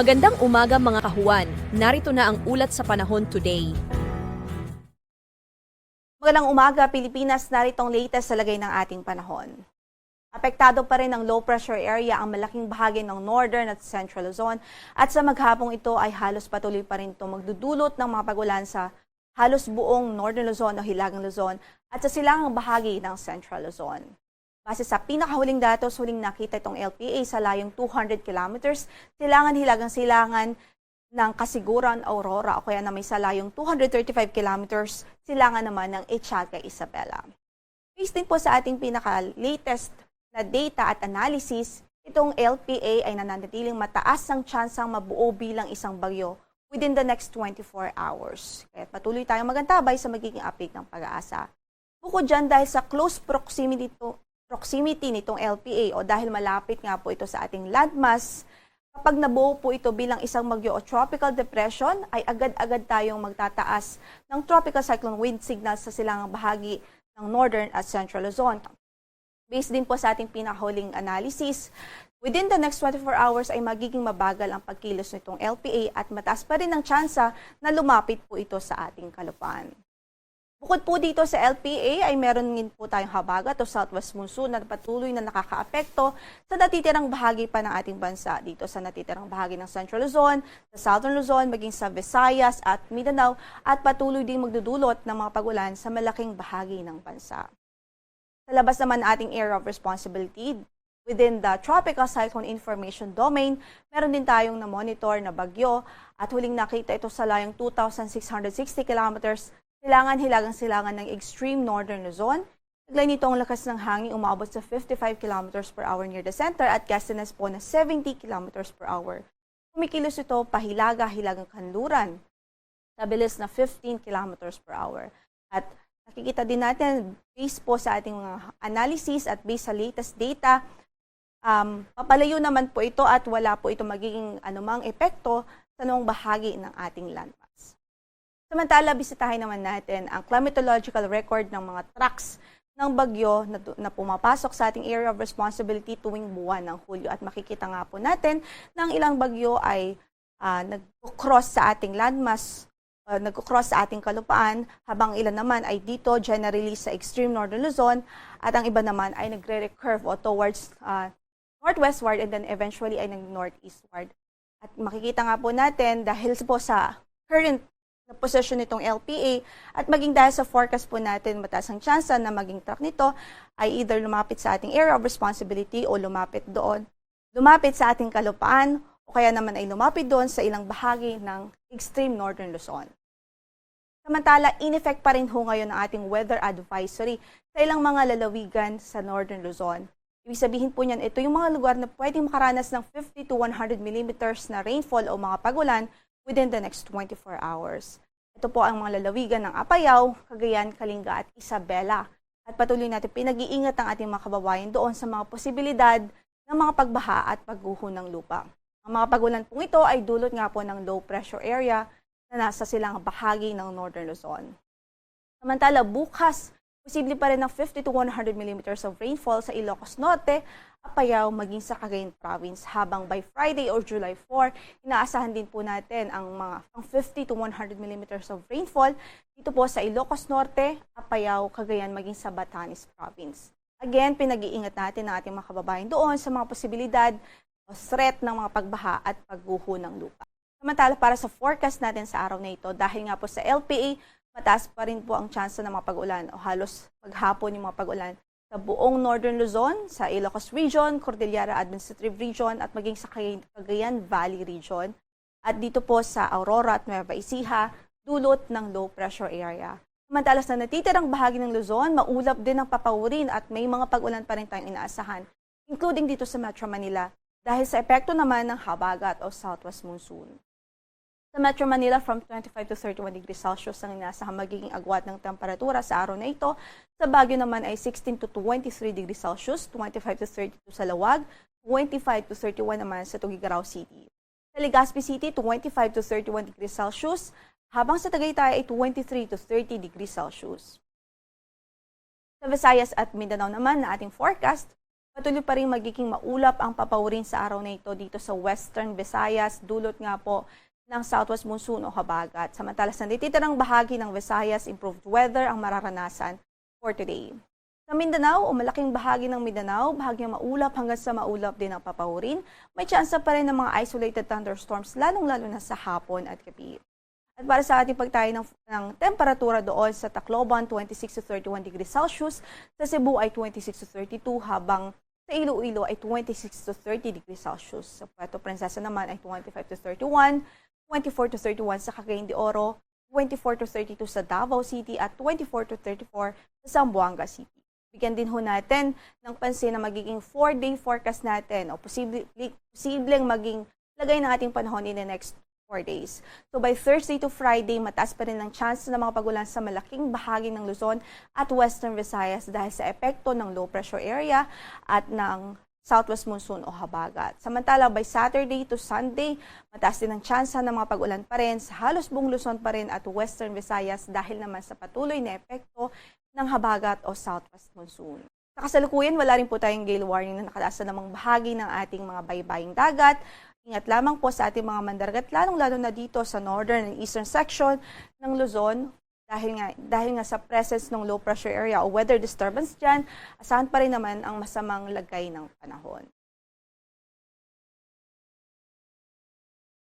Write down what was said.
Magandang umaga mga kahuan. Narito na ang ulat sa panahon today. Magandang umaga, Pilipinas. Narito ang latest sa lagay ng ating panahon. Apektado pa rin ang low pressure area ang malaking bahagi ng northern at central Luzon at sa maghapong ito ay halos patuloy pa rin ito magdudulot ng mga pagulan sa halos buong northern Luzon o hilagang Luzon at sa silangang bahagi ng central Luzon. Base sa pinakahuling datos, huling nakita itong LPA sa layong 200 kilometers, silangan hilagang silangan ng Kasiguran, Aurora o kaya na may salayong 235 kilometers, silangan naman ng Echaca, Isabela. Based din po sa ating pinaka-latest na data at analysis, itong LPA ay nananatiling mataas ang tsansang mabuo bilang isang bagyo within the next 24 hours. Kaya patuloy tayong magantabay sa magiging update ng pag-asa. Bukod dyan, dahil sa close proximity, to, proximity nitong LPA o dahil malapit nga po ito sa ating landmass, kapag nabuo po ito bilang isang bagyo o tropical depression, ay agad-agad tayong magtataas ng tropical cyclone wind signals sa silangang bahagi ng northern at central Luzon. Based din po sa ating pinahuling analysis, within the next 24 hours ay magiging mabagal ang pagkilos nitong LPA at mataas pa rin ang tsansa na lumapit po ito sa ating kalupaan. Bukod po dito sa LPA ay meron din po tayong habagat o southwest monsoon na patuloy na nakakaapekto sa natitirang bahagi pa ng ating bansa. Dito sa natitirang bahagi ng Central Luzon, sa Southern Luzon, maging sa Visayas at Mindanao at patuloy din magdudulot ng mga pagulan sa malaking bahagi ng bansa. Sa labas naman ng ating area of responsibility, within the Tropical Cyclone Information Domain, meron din tayong na-monitor na bagyo at huling nakita ito sa layong 2,660 kilometers silangan hilagang silangan ng extreme northern Luzon. Taglay nito ang lakas ng hangin umabot sa 55 kilometers per hour near the center at gustiness po na 70 kilometers per hour. Kumikilos ito pahilaga hilagang kanluran sa bilis na 15 kilometers per hour. At nakikita din natin, based po sa ating mga analysis at based sa latest data, um, papalayo naman po ito at wala po ito magiging anumang epekto sa noong bahagi ng ating landmass. Samantala, bisitahin naman natin ang climatological record ng mga tracks ng bagyo na, na pumapasok sa ating area of responsibility tuwing buwan ng Hulyo. At makikita nga po natin na ang ilang bagyo ay uh, nag-cross sa ating landmass, uh, nag-cross sa ating kalupaan, habang ilan naman ay dito generally sa extreme northern Luzon, at ang iba naman ay nagre-recurve o towards uh, northwestward and then eventually ay nag-northeastward. At makikita nga po natin dahil po sa current na posisyon nitong LPA at maging dahil sa forecast po natin mataas ang tsansa na maging track nito ay either lumapit sa ating area of responsibility o lumapit doon, lumapit sa ating kalupaan o kaya naman ay lumapit doon sa ilang bahagi ng extreme northern Luzon. Samantala, in effect pa rin ho ngayon ang ating weather advisory sa ilang mga lalawigan sa northern Luzon. Ibig sabihin po niyan, ito yung mga lugar na pwedeng makaranas ng 50 to 100 millimeters na rainfall o mga pagulan within the next 24 hours. Ito po ang mga lalawigan ng Apayao, Cagayan, Kalinga at Isabela. At patuloy natin pinag-iingat ang ating mga kababayan doon sa mga posibilidad ng mga pagbaha at pagguho ng lupa. Ang mga pagulan pong ito ay dulot nga po ng low pressure area na nasa silang bahagi ng Northern Luzon. Samantala, bukas, posible pa rin ng 50 to 100 millimeters of rainfall sa Ilocos Norte Apayao maging sa Cagayan Province habang by Friday or July 4, inaasahan din po natin ang mga ang 50 to 100 millimeters of rainfall dito po sa Ilocos Norte, Apayao, Cagayan maging sa Batanes Province. Again, pinag-iingat natin ang ating mga kababayan doon sa mga posibilidad o threat ng mga pagbaha at pagguho ng lupa. Samantala para sa forecast natin sa araw na ito, dahil nga po sa LPA, mataas pa rin po ang tsansa ng mga pag-ulan o halos maghapon yung mga pag-ulan sa buong Northern Luzon, sa Ilocos Region, Cordillera Administrative Region at maging sa Cagayan Valley Region. At dito po sa Aurora at Nueva Ecija, dulot ng low pressure area. Samantala sa natitirang bahagi ng Luzon, maulap din ang papawurin at may mga pag-ulan pa rin tayong inaasahan, including dito sa Metro Manila, dahil sa epekto naman ng habagat o southwest monsoon. Sa Metro Manila, from 25 to 31 degrees Celsius ang inaasahan magiging agwat ng temperatura sa araw na ito. Sa Baguio naman ay 16 to 23 degrees Celsius, 25 to 32 sa Lawag, 25 to 31 naman sa Tugigaraw City. Sa Legazpi City, 25 to 31 degrees Celsius, habang sa Tagaytay ay 23 to 30 degrees Celsius. Sa Visayas at Mindanao naman na ating forecast, Patuloy pa rin magiging maulap ang papawurin sa araw na ito dito sa Western Visayas, dulot nga po ng southwest monsoon o habagat. Samantala sa natitirang bahagi ng Visayas, improved weather ang mararanasan for today. Sa Mindanao o malaking bahagi ng Mindanao, bahagyang maulap hanggang sa maulap din ang papahurin. May tsansa pa rin ng mga isolated thunderstorms, lalong-lalo na sa hapon at gabi. At para sa ating pagtayo ng, ng temperatura doon sa Tacloban, 26 to 31 degrees Celsius. Sa Cebu ay 26 to 32, habang sa Iloilo ay 26 to 30 degrees Celsius. Sa Puerto Princesa naman ay 25 to 31, 24 to 31 sa Cagayan de Oro, 24 to 32 sa Davao City at 24 to 34 sa Zamboanga City. Bigyan din ho natin ng pansin na magiging 4-day forecast natin o posible, posibleng maging lagay ng ating panahon in the next 4 days. So by Thursday to Friday, mataas pa rin ang chance ng mga sa malaking bahagi ng Luzon at Western Visayas dahil sa epekto ng low pressure area at ng southwest monsoon o habagat. Samantala, by Saturday to Sunday, mataas din ang tsansa ng mga pag-ulan pa rin sa halos buong Luzon pa rin at Western Visayas dahil naman sa patuloy na epekto ng habagat o southwest monsoon. Sa kasalukuyan, wala rin po tayong gale warning na nakalaas sa namang bahagi ng ating mga baybaying dagat. Ingat lamang po sa ating mga mandaragat, lalong-lalo na dito sa northern and eastern section ng Luzon dahil nga, dahil nga sa presence ng low pressure area o weather disturbance dyan, asahan pa rin naman ang masamang lagay ng panahon.